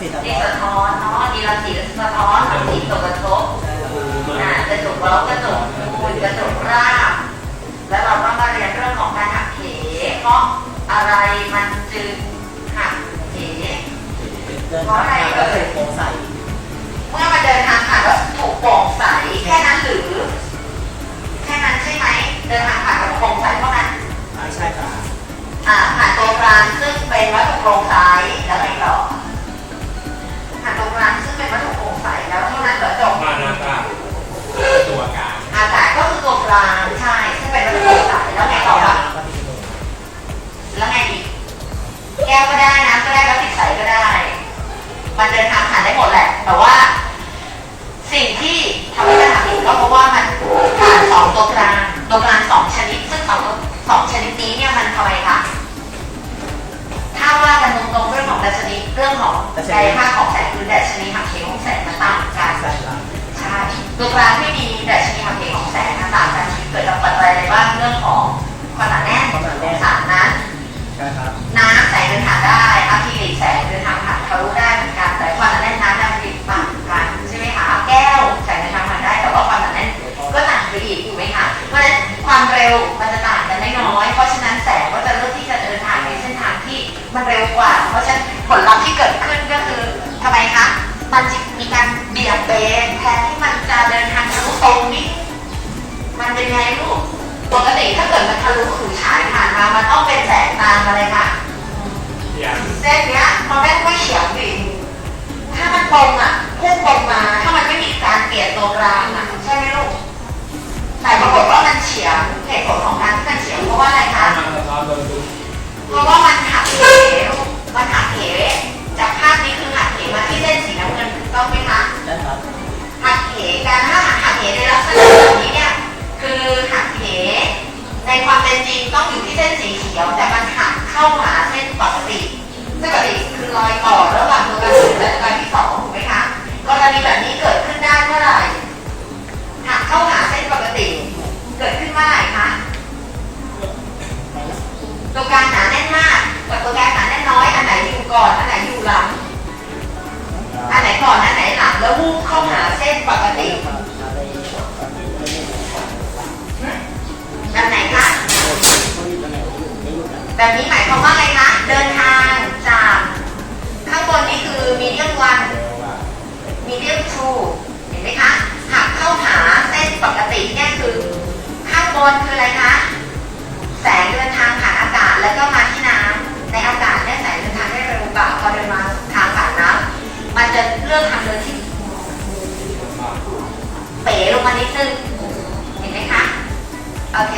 สีกระดีสะท้อนเนาะดีรังสีสะท้อนรังสีตกกระทบอ่ากระจกล็อกระจกปูนกระจกราบแล้วเราก็มาเรียนเรื่องของการหักเหเพราะอะไรมันจึงหักเหเดินทางมาก็ถูกโปร่งใสเมื่อมาเดินทางผ่านวัตถุโปร่งใสแค่นั้นหรือ แค่นั้นใช่ไหมเดินทางผ่านวัตถุโปร่งใสเท่านั้นอ่าใช่ครับอ่าผ่านตัวกลางซึ่งเป็นวัตถุโปร่งใสแล้วไงต่อ แก้วก็ได้น้ำก็ได้แล้วติดใสก็ได้ มันเดินทางผ่านได้หมดแหละ แต่ว่า สิ่งที่ทำให้มันหักเหก็เพราะว่ามันผ่านสองตัวกลางตัวกลางสองชนิด ซึ่งสองตัวสองชนิดนี้เนี่ยมันทำไมคะถ้าว่ากันตรงๆเรื่องของดัชนีเรื่องของกายภาพของแสงคือดัชนีหักเหของแสงมันต่างกันใช่ครับใช่ตัวกลางที่มีดัชนีหักเหของแสงมันต่างกันเกิดจากปัจจัยอะไรบ้างเรื่องของ กว่า เพราะฉะนั้นผลลัพธ์ที่เกิดขึ้นก็คือทำไมคะ มันจะมีการเบี่ยงเบนแทนที่มันจะเดินทางทะลุตรงนี้ มันเป็นไงลูก ปกติถ้าเกิดมันทะลุขื่ฉายผ่านมา มันต้องเป็นแสงตามมาเลยค่ะเส้นเนี้ยมันไม่ไม่เฉียงดิถ้ามันตรงอะพุ่งตรงมา ถ้ามันไม่มีการเปลี่ยนตัวกลางอะใช่ไหมลูก แต่ปรากฏว่ามันเฉียงเหตุผลของการ ความเป็นจริงต้องอยู่ที่เส้นสีเขียว แต่มันหักเข้าหาเส้นปกติเส้นปกติคือรอยต่อระหว่างตัวการหนึ่งและตัวการที่สองถูกไหมคะกรณีแบบนี้เกิดขึ้นได้เมื่อไหร่ นคืออะไรคะ แสงเดินทางผ่านอากาศแล้วก็มาที่น้ำในอากาศเนี่ยแสงเดินทางได้เร็วกว่าพอเดินมาทางผ่านน้ำมันจะเลือกทางเดินที่เป๋ลงมานิดนึง เห็นไหมคะ โอเค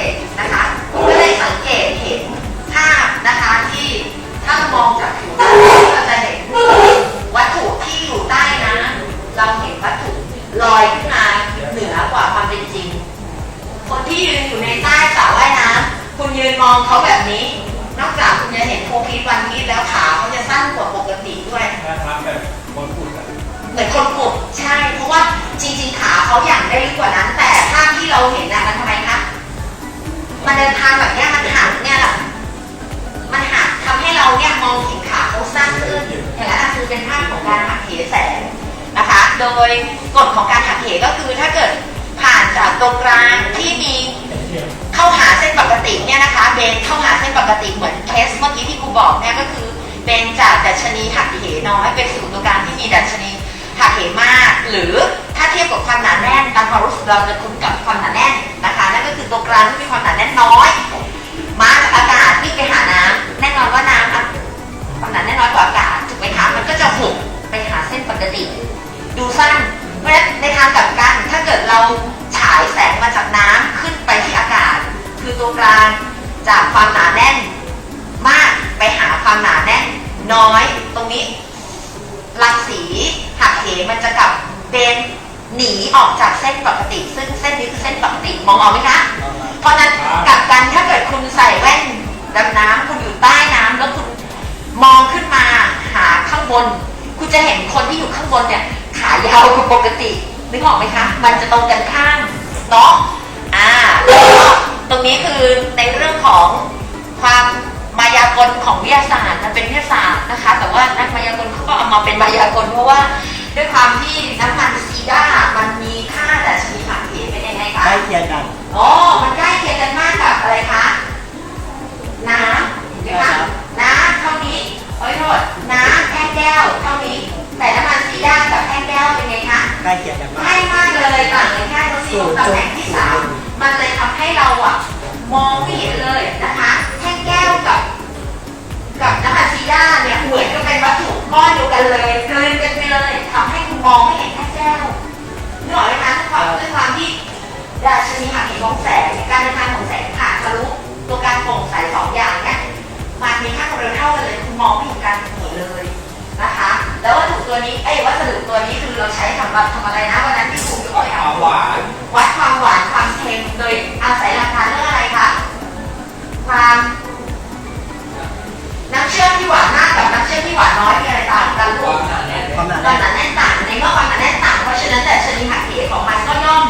โดยกฎของการหักเหก็คือถ้าเกิดผ่านจากตรงกลางที่มีเข้าหาเส้นปกติเนี่ยนะคะเบนเข้าหาเส้นปกติเหมือนเคสเมื่อกี้ที่ครูบอกเนี่ยก็คือเบนจากดัชนีหักเหน้อยเป็นสู่ตัวกลารที่มีดัชนีหักเหมาก หรือถ้าเทียบกับความหนาแน่นตามความรู้สึกเราจะคุ้นกับความหนาแน่นนะคะนั่นก็คือตัวกลางที่มีความหนาแน่นน้อย มาจากอากาศวิ่งไปหาน้ำ ส้นปกติ ซึ่งเส้นนี้คือเส้นปกติมองออกไหมคะเอามาเพราะฉะนั้นกลับกันถ้าเกิดคุณใส่แว่นดำน้ำคุณอยู่ใต้น้ำแล้วคุณมองขึ้นมาหาข้างบน คุณจะเห็นคนที่อยู่ข้างบนเนี่ยขายาวกว่าปกตินึกออกไหมคะ มันจะตรงกันข้ามเนาะอ่าแล้วก็ตรงนี้คือในเรื่องของความมายากลของวิทยาศาสตร์มันเป็นวิทยาศาสตร์นะคะ แต่ว่านักมายากลเขาก็เอามาเป็นมายากลเพราะว่าด้วยความที่น้ำมันซีด้ามันมี ค่าแต่ชนิดผ่านเหเป็นยังไงคะใกล้เคียงกัน อ๋อ มันใกล้เคียงกันมากกับอะไรคะน้ำเห็นไหมคะน้ำเท่านี้โอ้ยโทษน้ำแท่งแก้วเท่านี้ แต่น้ำมันซีด้ากับแท่งแก้วเป็นไงคะใกล้เคียงกันมากใกล้มากเลยต่างกันแค่ตัวซีตำแหน่งที่สามมันเลยทำให้เราอะมองไม่เห็นเลยนะคะแท่งแก้วกับ กับน้ำมันซีด้าเนี่ยเหมือนกับเป็นวัตถุก้อนเดียวกันเลยกลืนกันไปเลยทำให้คุณมองไม่เห็นำหรับทำอะไรนะวันนั้นที่ครูยกตัวอย่างความหวานวัดความหวานความเค็มโดยอาศัยหลักฐานเรื่องอะไรคะความน้ำเชื่อมที่หวานมากกับน้ำเชื่อมที่หวานน้อยมีอะไรต่างกันคลูวากมหนาแน่นความหนาความหแน่นานแน่นต่างในเมื่อความหนาแน่นต่างเพราะฉะนั้นแต่ชนิดหักเหของมันก็ย่อม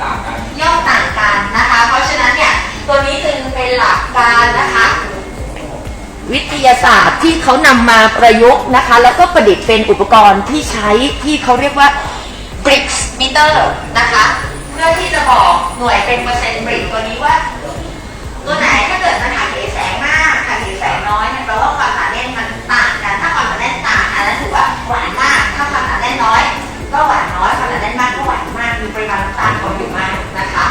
ต่างกันย่อมต่างกันนะคะ เพราะฉะนั้นเนี่ยตัวนี้จึงเป็นหลักการนะคะ วิทยาศาสตร์ที่เขานำมาประยุกต์นะคะ แล้วก็ประดิษฐ์เป็นอุปกรณ์ที่ใช้ที่เขาเรียกว่า bricks meter นะคะ เพื่อที่จะบอกหน่วยเป็นเปอร์เซ็นต์ brick ตัวนี้ว่า ตัวไหนถ้าเกิดมันหักเหแสงมากหักเหแสงน้อยเนี่ยแปลว่าความหนาแน่นมันต่างกัน ถ้าความหนาแน่นต่างอันนั้นถือว่าหวานมาก ถ้าความหนาแน่นน้อย ก็หวานน้อย ความหนาแน่นมากก็หวานมาก มีปริมาณน้ำตาลปนอยู่มากนะคะ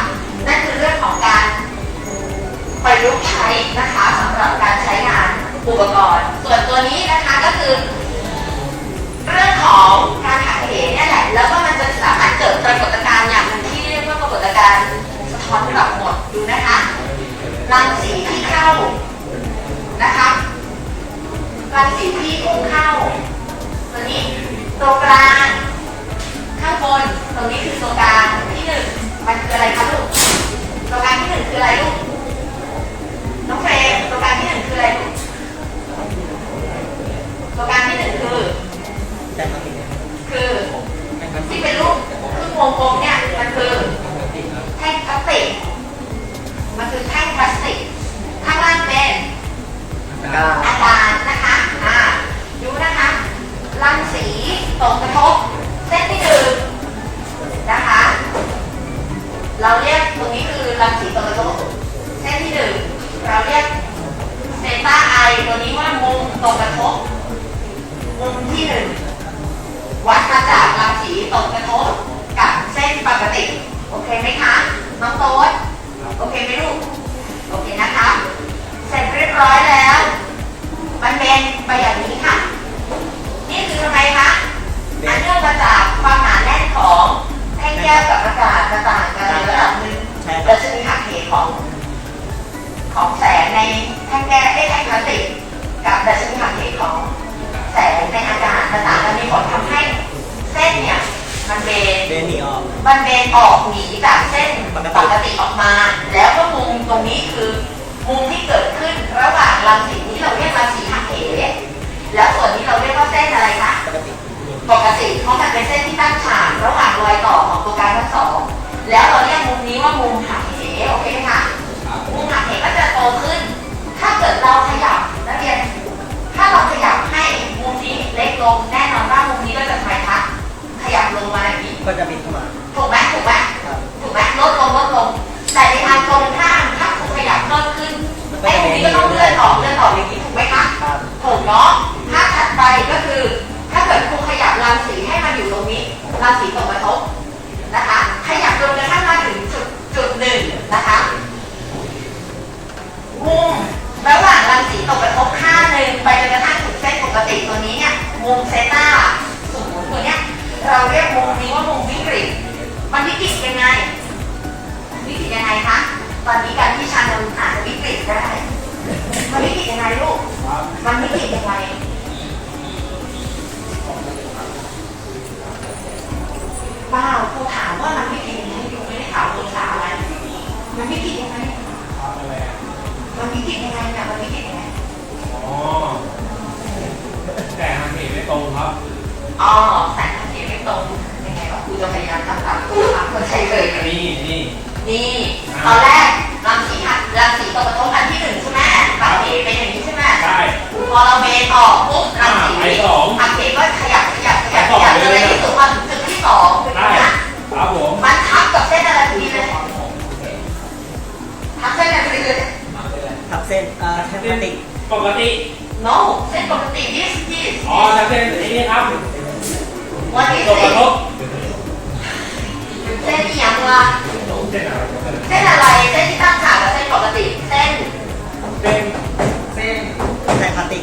นั่นคือเรื่องของการประยุกต์ใช้นะคะสำหรับการใช้งานอุปกรณ์ การสะท้อนกลับหมดดูนะคะรังสีที่เข้านะคะรังสีที่พุ่งเข้า ตกกระทบเส้นที่หนึ่งนะคะ เราเรียกตรงนี้คือรังสีตกกระทบเส้นที่หนึ่งเราเรียกเซต้าไอตัวนี้ว่ามุมตกกระทบ มุมที่หนึ่งวัดมาจากรังสีตกกระทบกับเส้นปกติ โอเคไหมคะ น้องโต๊ดโอเคไหมลูก โอเคนะคะ เสร็จเรียบร้อยแล้ว มันเบนเบนหนีออก มันเบนออกหนีจากเส้นปกติ ออกมา แล้วก็มุมตรงนี้คือ มุมที่เกิดขึ้นระหว่างรังสีนี้เราเรียกรังสีหักเหแล้วส่วนนี้เราเรียกว่าเส้นอะไรคะ ปกติปกติเพราะมันเป็นเส้นที่ตั้งฉากระหว่างรอยต่อของตัวการทั้งสอง แล้วเราเรียกมุมนี้ว่ามุมหักเหโอเคไหมคะครับมุมหักเหก็จะโตขึ้น ถ้าเกิดเราขยับนักเรียน ถ้าเราขยับให้มุมนี้เล็กลง งม ตอนนี้การที่ชานนอาจจะวิกฤตได้มันวิกฤตยังไงลูก มันวิกฤตยังไงบ้าครูถามว่ามันวิกฤตยังไงอยู่ไม่ได้ถามเลยสาอะไร มันวิกฤตยังไงมันวิกฤตยังไงเนี่ยมันวิกฤตยังไงอ๋อแต่มันเหตุไม่ตรงครับอ๋อ ครับวันนี้ตกกเส้ระนทบเส้นอีหยังวะเส้นอะไรเส้นอะไรเส้นที่ตั้งฉากกับเส้นปกติเส้นเส้นเส้นแทมติก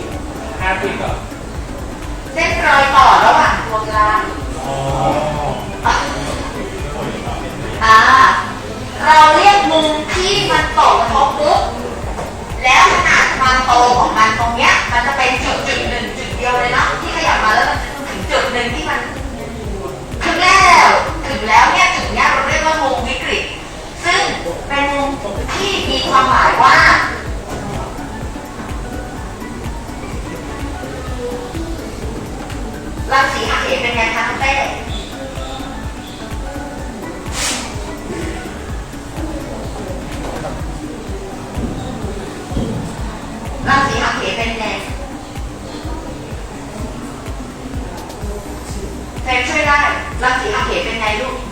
ห้าสิบเหรอเส้นรอยต่อระหว่างตัวกลางอ๋ออ่าเราเรียกมุมที่มันตกกระทบปุ๊บแล้วขนาดความโตของมันตรงเนี้ยมันจะเป็นจุด ความหมายว่ารังสีหักเหเป็นไงคะน้องเต้รังสีหักเหเป็นไงเฟรมช่วยได้รังสีหักเหเป็นไงลูก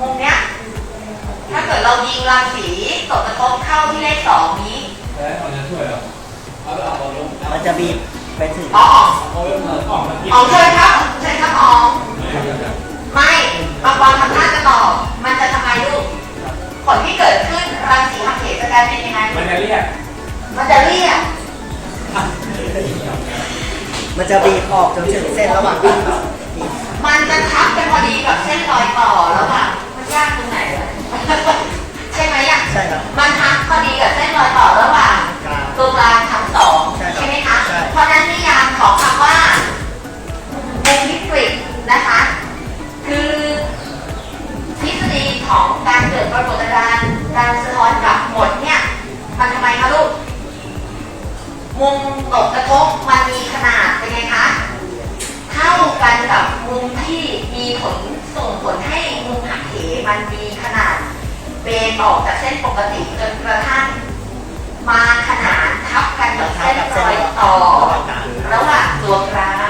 มุมเนี้ย ถ้าเกิดเรายิงรังสีตกกระทบเข้าที่เลขสองนี้แล้วมันจะช่วยเหรอเอาไปเอาบอลลงมันจะบีบไปถึงอ๋อเอาไปออกมาที่อ๋องเชิญครับเชิญครับอ๋องไม่บางวันทำหน้าจะตอบมันจะทำไมลูกผลที่เกิดขึ้นรังสีหักเหจะกลายเป็นยังไงมันจะเรียกมันจะเรียกมันจะบีบออกจนถึงเส้นระหว่างบีบมันจะทับกันพอดีกับเส้นรอยต่อแล้วอะมัน ยากตรงไหนวะใช่ไหมอะใช่ครับมันทับพอดีกับเส้นรอยต่อระหว่างกลาง ตัวกลางทั้งสองใช่ครับใช่ไหมคะ ใช่ เพราะฉะนั้นนิยามของคำว่ามุมวิกฤตนะคะ คือทฤษฎีของการเกิดปรากฏการณ์การสะท้อนกลับหมดเนี่ย มันทำไมคะลูก มุมตกกระทบมันมีขนาดเป็นไงคะ เท่ากันกับมุมที่มีผล มันมีขนาดเบนออกจากเส้นปกติจนกระทั่งมาขนานทับกันกับเส้นรอยต่อระหว่างตัวกลาง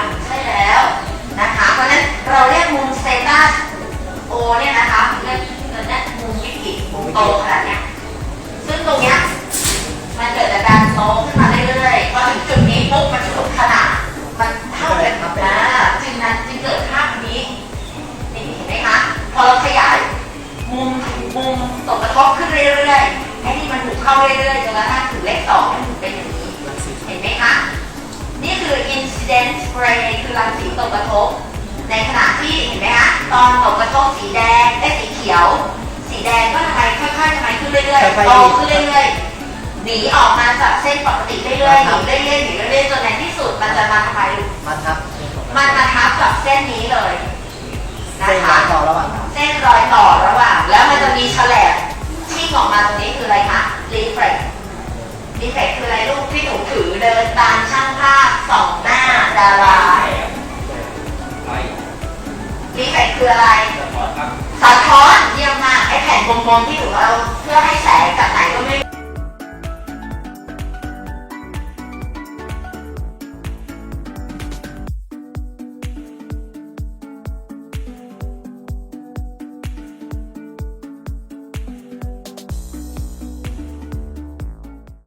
incident spray คือรังสีตกกระทบ ในขณะที่เห็นไหมคะตอนตกกระทบสีแดงไอ้สีเขียว สีแดงก็ทำไมค่อยๆทำไมขึ้นเรื่อยๆโตขึ้นเรื่อยๆหนีออกมาจากเส้นปกติเรื่อยๆหนีเรื่อยๆหนีเรื่อยๆจนในที่สุดมันจะมาทำไมลูกมันทับมันมาทับกับเส้นนี้เลยนะเส้นรคะอยต่อระหว่างเส้นรอยต่อระหว่างแล้วมันจะมีฉลบที่ออกมาตรงนี้คืออะไรคะ reflex reflex คืออะไรลูกที่หนูถือเดินตามช่างภาพ ส่องหน้าดาราไล่ reflex คืออะไรสะท้อนครับสะท้อนเยี่ยมมากไอ้แผ่นกลมๆที่หนูเอาเพื่อให้แสงจากไหนก็ไม่